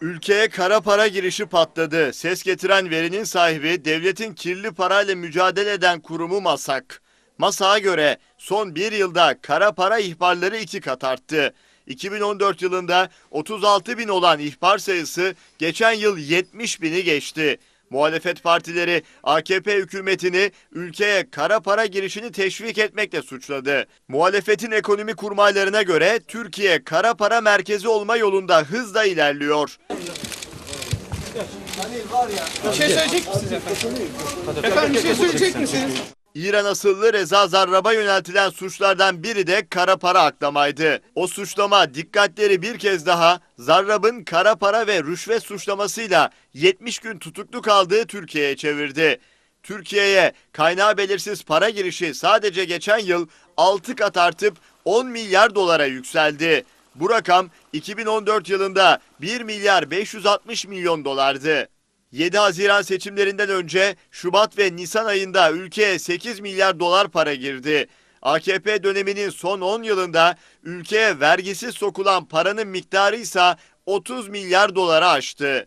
Ülkeye kara para girişi patladı. Ses getiren verinin sahibi devletin kirli parayla mücadele eden kurumu MASAK. MASAK'a göre son bir yılda kara para ihbarları iki kat arttı. 2014 yılında 36 bin olan ihbar sayısı geçen yıl 70 bini geçti. Muhalefet partileri AKP hükümetini ülkeye kara para girişini teşvik etmekle suçladı. Muhalefetin ekonomi kurmaylarına göre Türkiye kara para merkezi olma yolunda hızla ilerliyor. Bir şey söyleyecek misiniz efendim? Efendim bir şey söyleyecek misiniz? İran asıllı Reza Zarrab'a yöneltilen suçlardan biri de kara para aklamaydı. O suçlama dikkatleri bir kez daha Zarrab'ın kara para ve rüşvet suçlamasıyla 70 gün tutuklu kaldığı Türkiye'ye çevirdi. Türkiye'ye kaynağı belirsiz para girişi sadece geçen yıl 6 kat artıp 10 milyar dolara yükseldi. Bu rakam 2014 yılında 1 milyar 560 milyon dolardı. 7 Haziran seçimlerinden önce Şubat ve Nisan ayında ülkeye 8 milyar dolar para girdi. AKP döneminin son 10 yılında ülkeye vergisiz sokulan paranın miktarı ise 30 milyar dolara aştı.